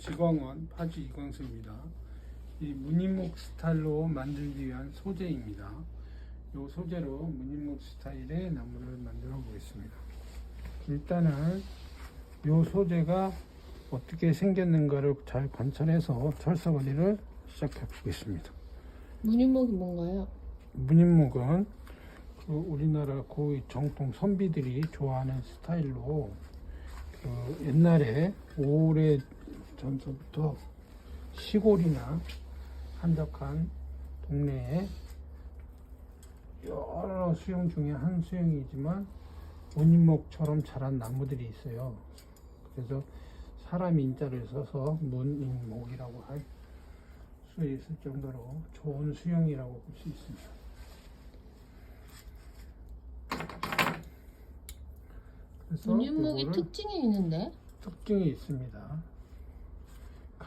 지광원 파주 이광수입니다. 이 무늬목 스타일로 만들기 위한 소재입니다. 이 소재로 무늬목 스타일의 나무를 만들어 보겠습니다. 일단은 이 소재가 어떻게 생겼는가를 잘 관찰해서 철사거리를 시작해 보겠습니다. 무늬목이 뭔가요? 무늬목은 그 우리나라 고위 정통 선비들이 좋아하는 스타일로 그 옛날에 오래 전서부터 시골이나 한적한 동네에 여러 수영 중에 한 수영이지만 무늬목처럼 자란 나무들이 있어요. 그래서 사람 인자를 써서 문인목이라고 할 수 있을 정도로 좋은 수영이라고 볼 수 있습니다. 그래서 이거를 특징이 있는데 특징이 있습니다.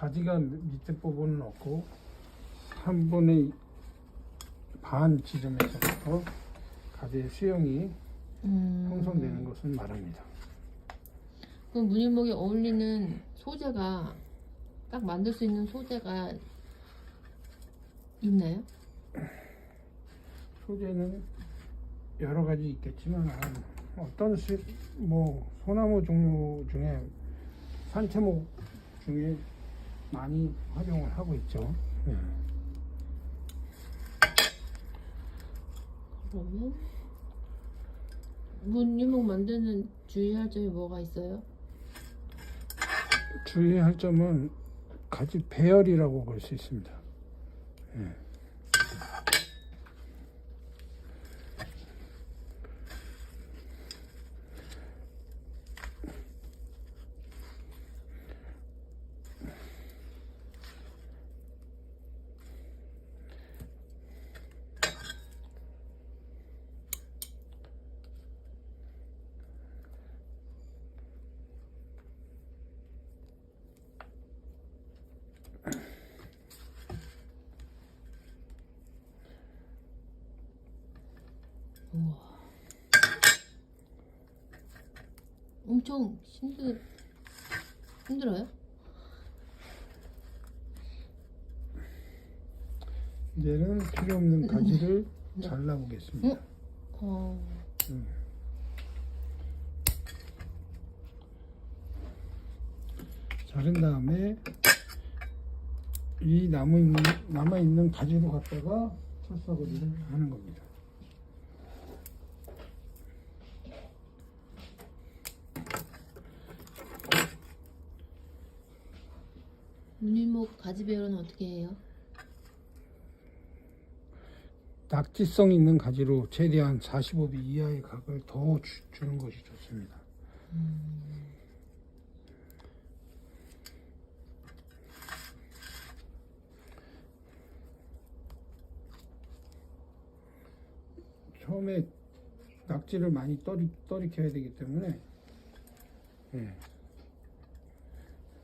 가지가 밑에 부분은 없고 3분의 반 지점에서부터 가지의 수영이 음, 형성되는 것을 말합니다. 그 무늬목에 어울리는 소재가 딱 만들 수 있는 소재가 있나요? 소재는 여러 가지 있겠지만 어떤 수, 뭐 소나무 종류 중에 산채목 중에 많이 활용을 하고 있죠. 예. 그러면 무늬목 만드는 주의할 점이 뭐가 있어요? 주의할 점은 가지 배열이라고 볼 수 있습니다. 예. 우와. 엄청 힘들 힘들어요? 이제는 필요 없는 가지를 잘라보겠습니다. 어, 자른 다음에 이 남아 있는 남아 있는 가지로 갖다가 철사거리를 하는 겁니다. 가지 배열은 어떻게 해요? 낙지성 있는 가지로 최대한 45도 이하의 각을 더 주, 주는 것이 좋습니다. 처음에 낙지를 많이 떨이, 떨이켜야 되기 때문에 예.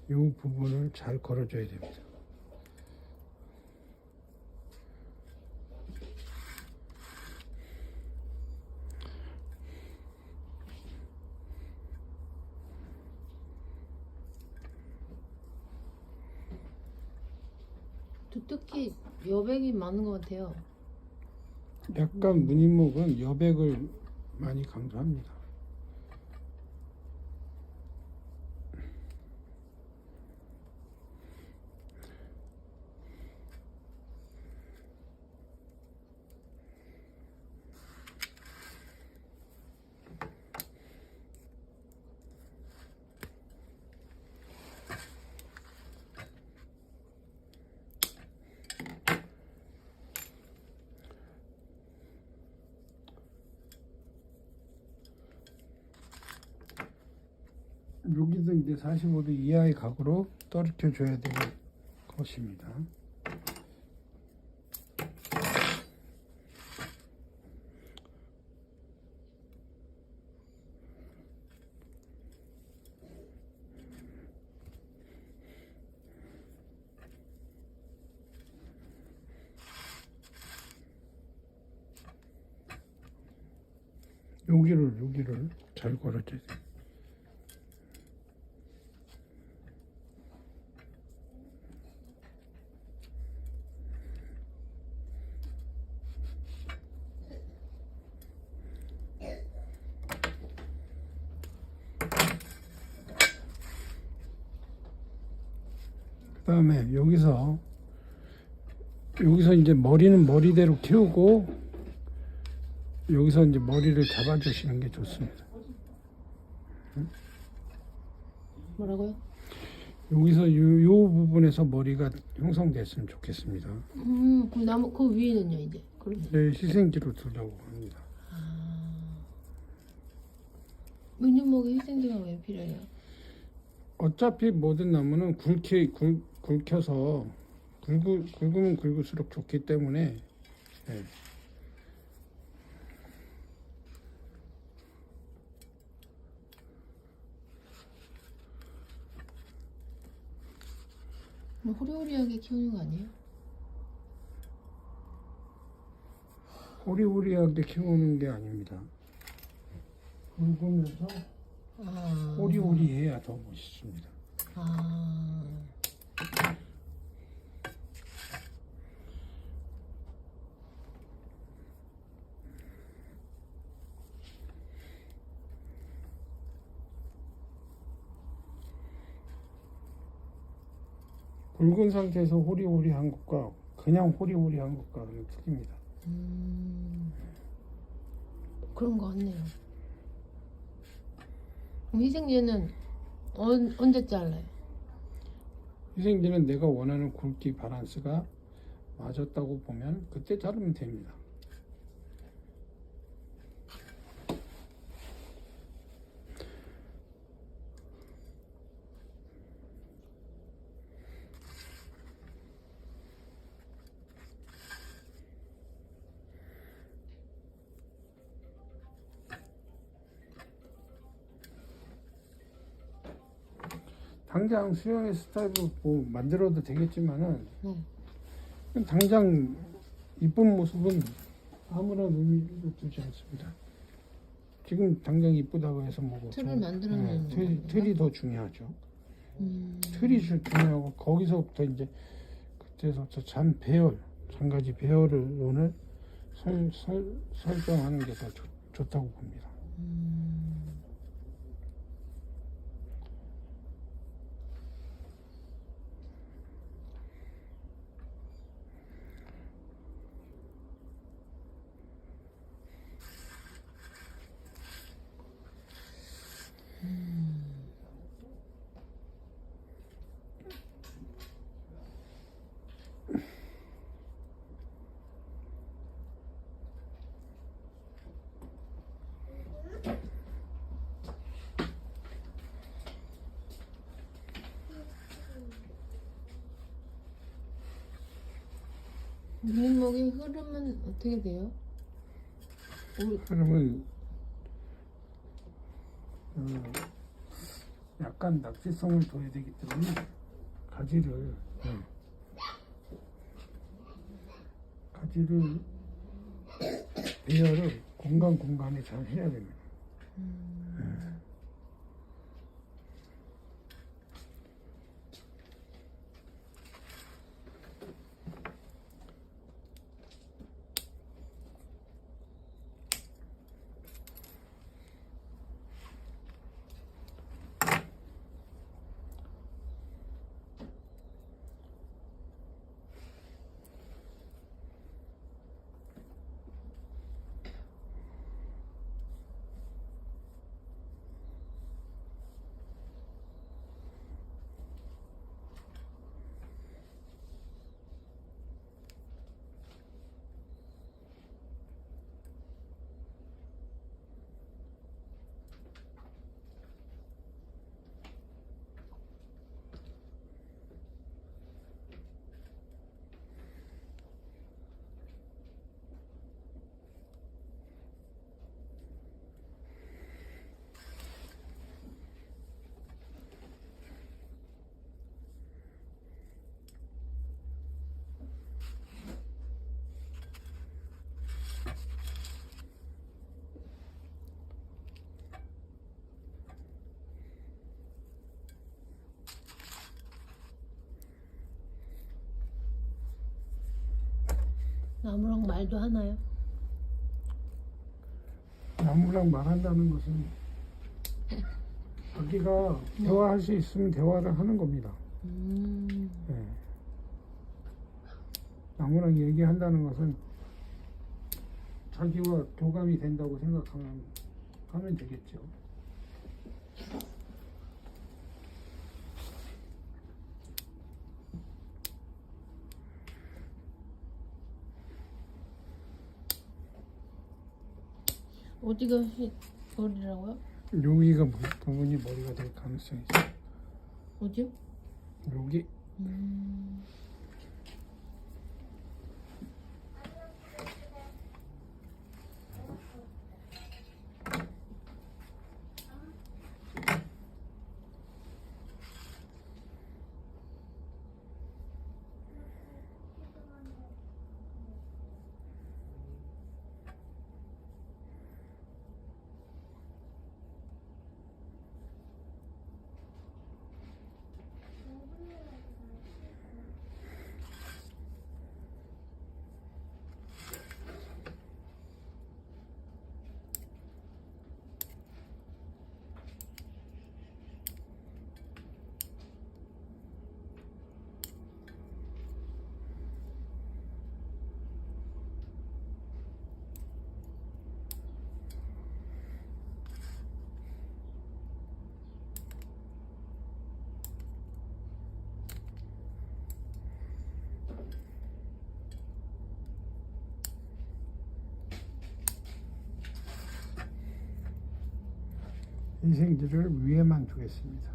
이 부분을 잘 걸어줘야 됩니다. 특히 여백이 많은 것 같아요. 약간 무늬목은 여백을 많이 강조합니다. 여기도 이제 45도 이하의 각으로 떨어져 줘야 되는 것입니다. 여기를 여기를 잘 돼. 그 다음에 여기서 여기서 이제 머리는 머리대로 키우고 여기서 이제 머리를 잡아주시는 게 좋습니다. 뭐라고요? 여기서 요, 요 부분에서 머리가 형성됐으면 좋겠습니다. 음, 그 나무 그 위에는요 이제. 그럼. 네, 희생지로 두려고 합니다. 아. 문유목에 희생제가 왜 필요해요? 어차피 모든 나무는 굵게 굵, 굵혀서 굵으, 굵으면 굵을수록 좋기 때문에 예. 그럼 호리호리하게 키우는 거 아니에요? 호리호리하게 키우는 게 아닙니다. 굵으면서 아. 호리호리해야 더 멋있습니다. 아. 굵은 상태에서 호리호리한 것과 그냥 호리호리한 것과는 틀립니다. 음. 그런 거 같네요. 그럼 희생제는 언, 언제 잘라요? 희생지는 내가 원하는 굵기 바란스가 맞았다고 보면 그때 자르면 됩니다. 당장 수영의 스타일을 뭐 만들어도 되겠지만은 네. 당장 이쁜 모습은 아무런 의미를 두지 않습니다. 지금 당장 이쁘다고 해서 뭐고 틀을 좀- 만들어내는 네, 틀? 틀이 더 중요하죠. 음. 틀이 주- 중요하고 거기서부터 이제 그때서부터 잔 배열, 한 가지 배열을 오늘 설, 설, 설정하는 게 더 좋다고 봅니다. 음. 문유목의 흐름은 어떻게 돼요? 우리 그러면 어, 약간 낙지성을 둬야 되기 때문에 가지를 네. 가지를 배열을 공간 공간에 잘 해야 됩니다. 나무랑 말도 하나요? 나무랑 말한다는 것은 자기가 대화할 수 있으면 대화를 하는 겁니다. 음. 예. 나무랑 얘기한다는 것은 자기와 교감이 된다고 생각하면 하면 되겠죠. 어디가 휘- 머리라고요? 여기가 부- 부분이 머리가 될 가능성이 있어. 어디요? 여기 음, 인생들을 위에만 두겠습니다.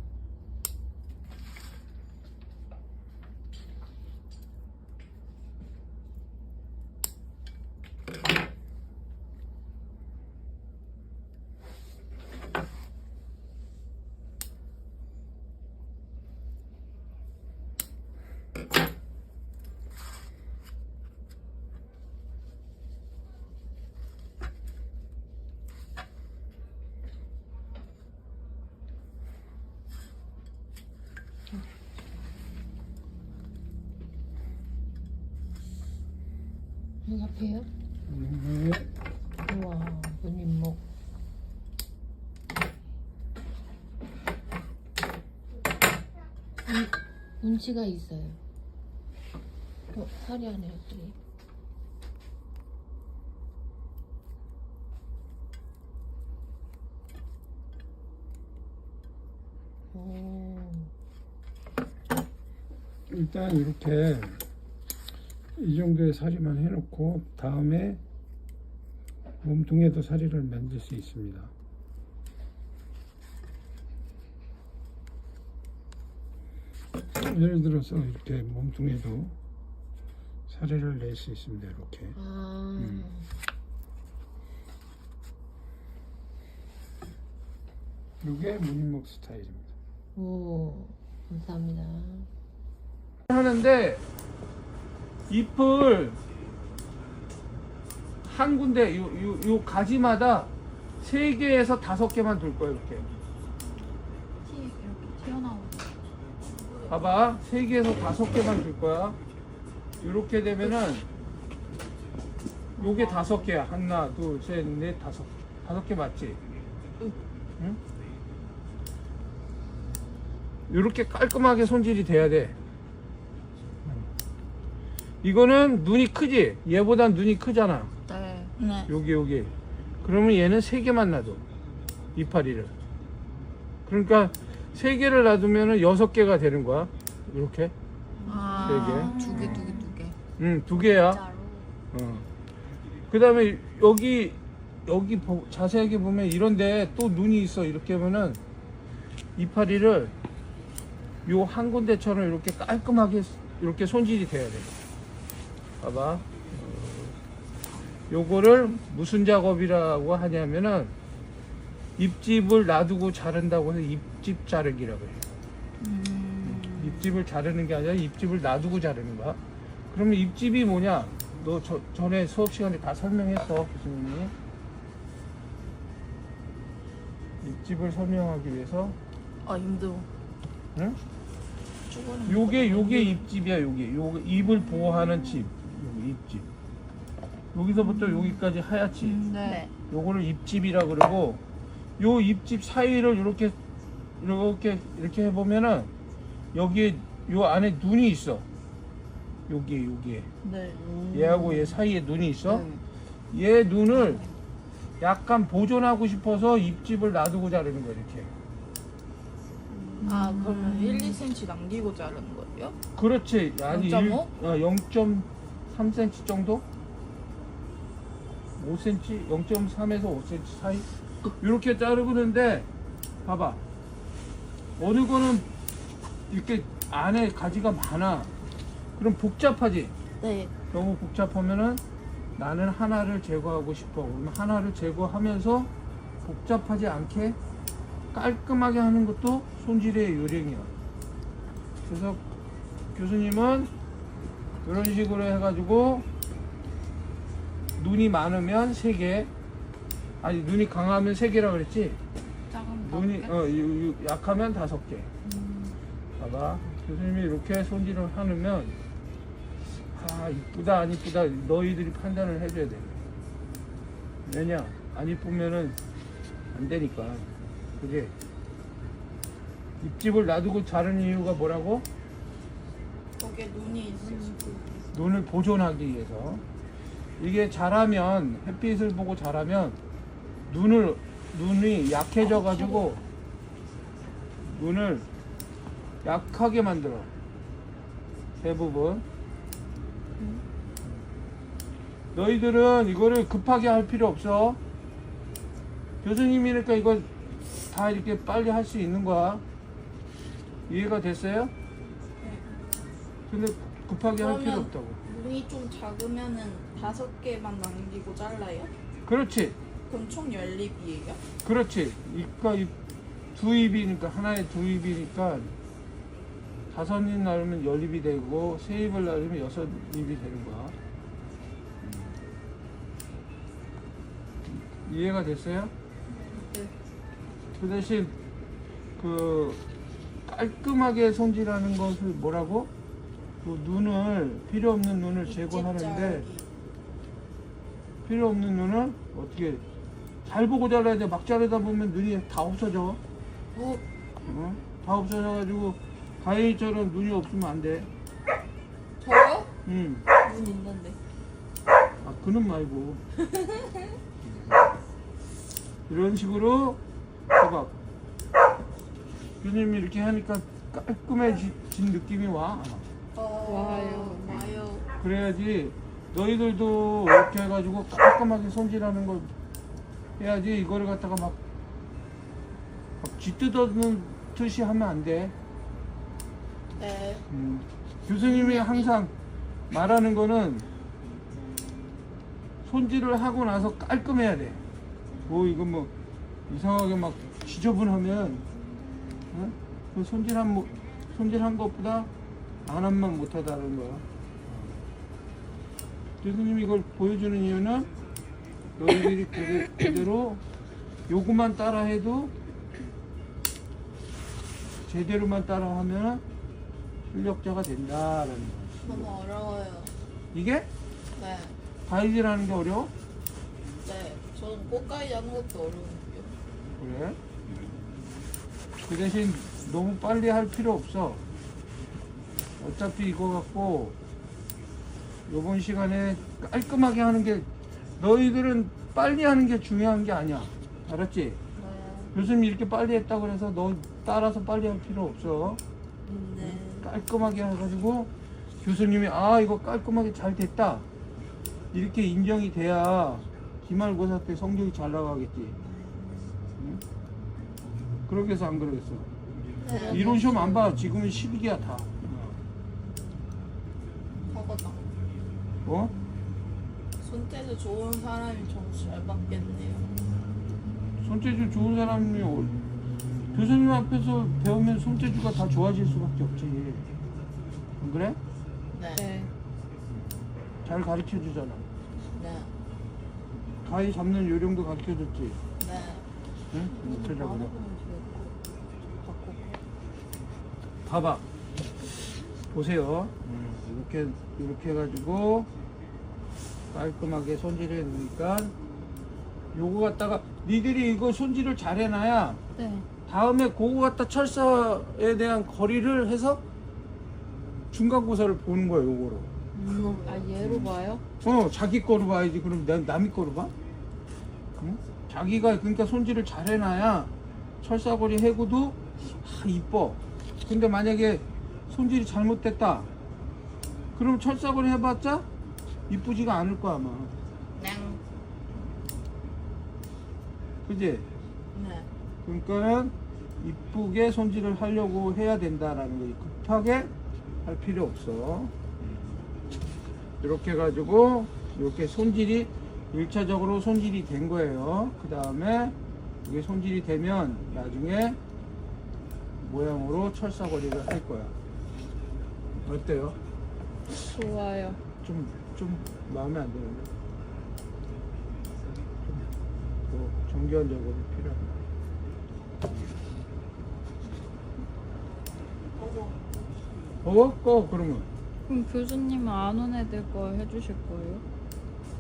여기 앞에요? 네. 우와, 눈입목. 운- 운치가 있어요. 어, 살이 안에 어떻게? 오, 일단 이렇게 이 정도의 사리만 해놓고 다음에 몸통에도 사리를 만들 수 있습니다. 예를 들어서 이렇게 몸통에도 사리를 낼 수 있습니다. 이렇게. 아, 음. 이게 무늬목 스타일입니다. 오, 감사합니다. 하는데 잎을 한 군데 요, 요, 요 가지마다 세 개에서 다섯 개만 둘 거예요 이렇게 티 이렇게 튀어나오는 봐봐 세 개에서 다섯 개만 둘 거야 이렇게 되면은 요게 다섯 개야 하나 둘 셋 넷 다섯 다섯 개 맞지? 응? 이렇게 깔끔하게 손질이 돼야 돼 이거는 눈이 크지? 얘보단 눈이 크잖아 네. 네. 여기 여기 그러면 얘는 세 개만 놔둬 이파리를 그러니까 세 개를 놔두면은 여섯 개가 되는 거야. 이렇게? 아, 세두 개, 두 개, 두 개. 응 두 개야. 진짜로. 어. 그 다음에 여기 여기 보- 자세하게 보면 이런데 또 눈이 있어. 이렇게 보면은 이파리를 요 한 군데처럼 이렇게 깔끔하게 이렇게 손질이 돼야 돼. 봐봐. 어, 요거를 무슨 작업이라고 하냐면은 잎집을 놔두고 자른다고 해서 잎집 자르기라고 해요 음. 잎집을 자르는 게 아니라 잎집을 놔두고 자르는 거야. 그러면 잎집이 뭐냐? 너 저, 전에 수업 시간에 다 설명했어, 교수님이. 잎집을 설명하기 위해서, 아, 힘들어. 응? 요게, 거. 요게 잎집이야, 요게. 요 잎을 보호하는 집. 요게 잎집. 여기서부터 여기까지 하얗지? 음, 네. 요거를 잎집이라 그러고, 요 잎집 사이를 이렇게, 이렇게, 이렇게 해보면은, 여기에 요 안에 눈이 있어. 여기 여기에 네. 얘하고 얘 사이에 눈이 있어. 네. 얘 눈을 약간 보존하고 싶어서 입집을 놔두고 자르는 거야 이렇게. 아 그러면 1, 2cm 남기고 자르는 거예요? 그렇지. 아니 0.5? 일- 어, 0.3cm 정도? 5cm, 0.3에서 5cm 사이 이렇게 자르는데 봐봐. 어느 거는 이렇게 안에 가지가 많아. 그럼 복잡하지. 네. 너무 복잡하면은 나는 하나를 제거하고 싶어. 그러면 하나를 제거하면서 복잡하지 않게 깔끔하게 하는 것도 손질의 요령이야. 그래서 교수님은 이런 식으로 해가지고 눈이 많으면 세 개, 아니 눈이 강하면 세 개라 그랬지. 작은 눈이 게? 어 유- 유- 약하면 다섯 개. 봐봐. 교수님이 이렇게 손질을 하면 아 이쁘다 안 이쁘다 너희들이 판단을 해줘야 돼. 왜냐? 안 이쁘면은 안 되니까. 그지? 입집을 놔두고 자르는 이유가 뭐라고? 거기에 눈이 있을 수도 눈을 보존하기 위해서. 이게 자라면 햇빛을 보고 자라면 눈을 눈이 약해져 가지고 눈을 약하게 만들어. 대부분. 너희들은 이거를 급하게 할 필요 없어. 교수님이니까 이거 다 이렇게 빨리 할 수 있는 거야. 이해가 됐어요? 근데 급하게 할 필요 그러면- 없다고. 눈이 좀 작으면은 다섯 개만 남기고 잘라요? 그렇지 그럼 총 열립이에요? 그렇지. 입과 입, 두 입이니까, 하나에 두 입이니까, 다섯 입 나르면 열 입이 되고, 세 입을 나르면 여섯 입이 되는 거야. 음. 이해가 됐어요? 네. 그 대신, 그, 깔끔하게 손질하는 것을 뭐라고? 그 눈을, 필요 없는 눈을 제거하는데, 필요 없는 눈을 어떻게 잘 보고 잘라야 돼. 막 자르다 보면 눈이 다 없어져. 어, 어? 다 없어져가지고 가인이처럼 눈이 없으면 안 돼. 저요? 응. 눈 있는데. 아 그는 말고. 이런 식으로 봐봐. 교수님이 이렇게 하니까 깔끔해진 느낌이 와. 어, 와요. 와요. 그래야지 너희들도 이렇게 해가지고 깔끔하게 손질하는 걸 해야지 이거를 갖다가 막, 막 쥐뜯어는 듯이 하면 안 돼. 네. 음, 교수님이 항상 말하는 거는 손질을 하고 나서 깔끔해야 돼. 뭐 이거 뭐 이상하게 막 지저분하면 어? 그 손질한 뭐 손질한 것보다 안 한만 못하다는 거야. 교수님이 이걸 보여주는 이유는 너희들이 그대- 그대로 요구만 따라해도 제대로만 따라하면 실력자가 된다라는 거야. 너무 어려워요. 이게 네. 가이드라는 게 어려워? 네. 저는 꽃가위 하는 것도 어려운데요. 그래? 그 대신 너무 빨리 할 필요 없어. 어차피 이거 갖고 요번 시간에 깔끔하게 하는 게 너희들은 빨리 하는 게 중요한 게 아니야. 알았지? 네. 교수님이 이렇게 빨리 했다고 그래서 너 따라서 빨리 할 필요 없어. 네. 깔끔하게 해가지고 교수님이 아 이거 깔끔하게 잘 됐다 이렇게 인정이 돼야 기말고사 때 성적이 잘 나가겠지 응? 그러겠어 안 그러겠어 네. 이론 시험 안 봐 지금은 12기야 다. 어? 손재주 좋은 사람이 점수 잘 받겠네요. 손재주 좋은 사람이 어- 교수님 앞에서 배우면 손재주가 다 좋아질 수밖에 없지 안 그래? 네. 네. 잘 가르쳐 주잖아 네. 가위 잡는 요령도 가르쳐 줬지 네. 응? 어쩌자고 그래. 바꾸고. 봐봐. 보세요. 이렇게 이렇게 해가지고 깔끔하게 손질해 놓으니까 요거 갖다가 니들이 이거 손질을 잘 해놔야 네. 다음에 그거 갖다 철사에 대한 거리를 해서 중간고사를 보는 거야 요거로. 아 얘로 봐요? 어 자기 거로 봐야지 그럼 난 남이 거로 봐? 응? 자기가 그러니까 손질을 잘 해놔야 철사거리 해고도 아, 이뻐 근데 만약에 손질이 잘못됐다 그럼 철사거리 해봤자 이쁘지가 않을 거야 아마 네. 그지? 네. 그러니까는 이쁘게 손질을 하려고 해야 된다라는 거지 급하게 할 필요 없어 이렇게 해가지고 이렇게 손질이 1차적으로 손질이 된 거예요 그 다음에 이게 손질이 되면 나중에 모양으로 철사거리를 할 거야 어때요? 좋아요. 좀, 좀 마음에 안 드는데 좀 정교한 작업이 필요합니다 어? 꺼 그러면 그럼 교수님은 안 온 애들 거 해주실 거예요?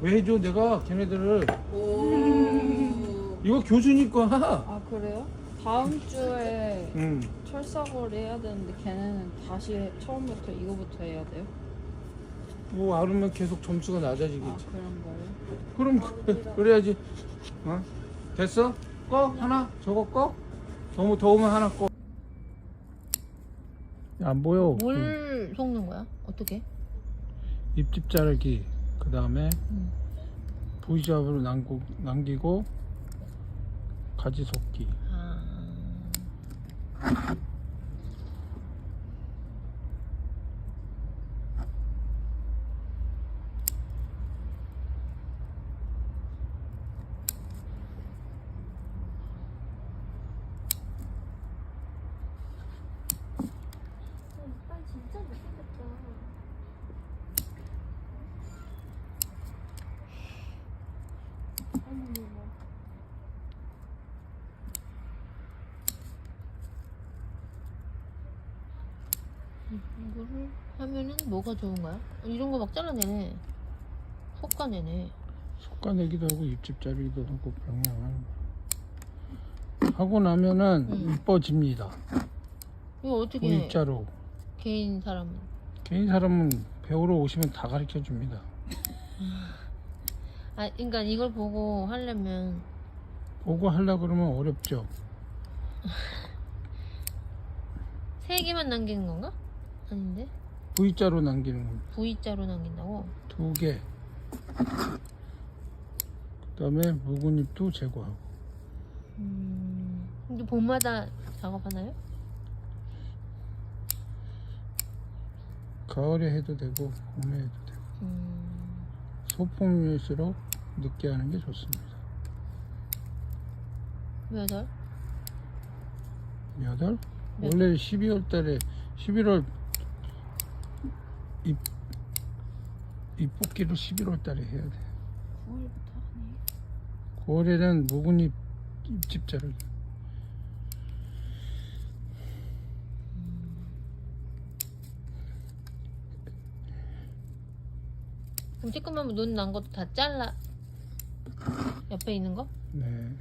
왜 해줘 내가 걔네들을 오. 이거 교수님 거야 아 그래요? 다음 주에 응. 철사거리 해야 되는데 걔네는 다시 처음부터 이거부터 해야 돼요? 뭐 알으면 계속 점수가 아 낮아지겠지 그런 거예요? 그럼 그- 그래야지 어? 됐어? 꺼 하나 저거 꺼 너무 더우면 하나 꺼 안 보여 뭘 섞는 거야? 어떻게? 입집 자르기 그 다음에 음. V잡으로 남고, 남기고 가지 섞기 아. 오빠 진짜 못생겼다. 어머머머. 하면은 뭐가 좋은 거야? 이런 거 막 잘라내네. 솎아내네. 솎아내기도 하고 입집 자르기도 하고 병행하는 거 하고 나면은 음. 이뻐집니다 이거 어떻게 V자로 개인 사람은? 개인 사람은 배우러 오시면 다 가르쳐 줍니다 아, 그러니까 이걸 보고 하려면 보고 하려 그러면 어렵죠 세 개만 남기는 건가? 아닌데? V자로 남기는 겁니다 V자로 남긴다고? 두 개 그다음에 묵은 잎도 제거하고 음. 근데 봄마다 작업하나요? 가을에 해도 되고 봄에 해도 되고 음. 소풍일수록 늦게 하는 게 좋습니다 몇 월? 몇 월? 몇 원래 12월 달에 11월 잎, 잎 뽑기를 11월 달에 해야 돼 9월부터 하니? 9월에는 묵은 잎 잎집 자르기 그럼 찌끄만 눈난 것도 다 잘라. 옆에 있는 거? 네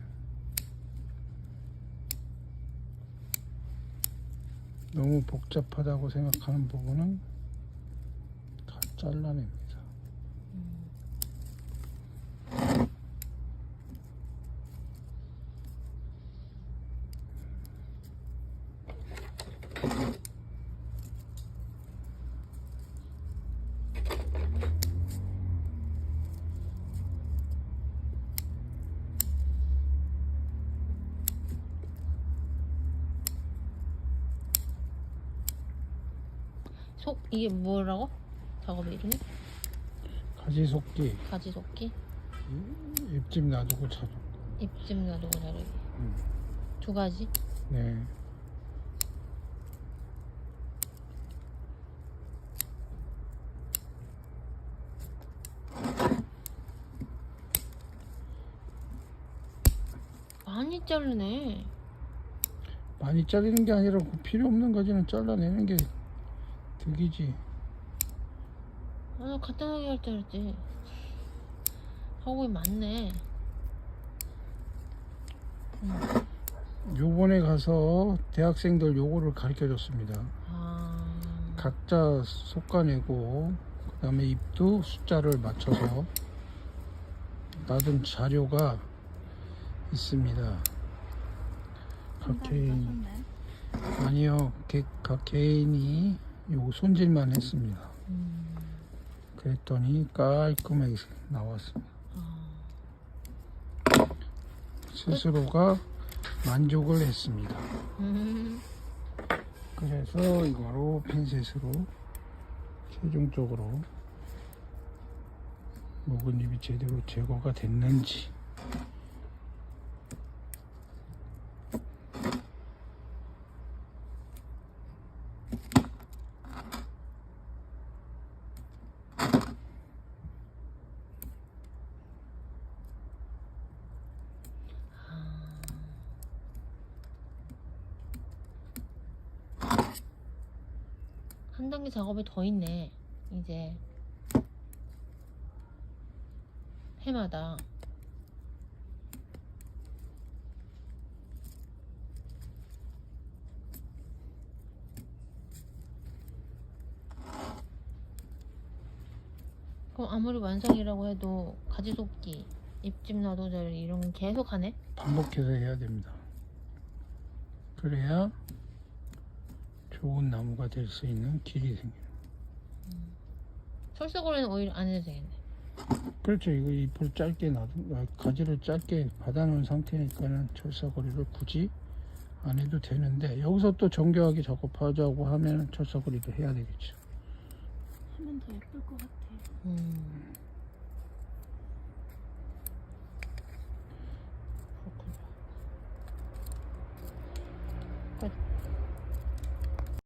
너무 복잡하다고 생각하는 부분은 다 잘라냅니다 속 이게 뭐라고? 작업 이름이? 가지 속기 가지 속기? 잎집 놔두고 자르 입집 놔두고 자르기. 음. 두 가지? 네 많이 자르네. 많이 자르는 게 아니라 그 필요 없는 가지는 잘라내는 게 득이지 아, 간단하게 할 줄 알았지. 하고 많네. 요번에 가서 대학생들 요거를 가르쳐 줬습니다 아. 각자 솎아내고 그 다음에 잎도 숫자를 맞춰서 놔둔 자료가 있습니다. 각 개인 아니요, 개- 각 개인이 요 손질만 했습니다. 음. 그랬더니 깔끔하게 나왔습니다. 아. 스스로가 만족을 했습니다. 음. 그래서 이거로 핀셋으로 최종적으로 묵은 잎이 제대로 제거가 됐는지 작업이 더 있네. 이제 해마다 그럼 아무리 완성이라고 해도 가지속기, 잎집 놔도자리 이런 건 계속 하네? 반복해서 해야 됩니다. 그래야 좋은 나무가 될 수 있는 길이 생겨요. 철사고리는 오히려 안 해도 되겠네. 그렇죠. 이거 잎을 짧게 놔둔, 아, 가지를 짧게 받아놓은 상태니까는 철사거리를 굳이 안 해도 되는데 여기서 또 정교하게 작업하자고 하면 철사거리도 해야 되겠죠. 하면 더 예쁠 것 같아. 음.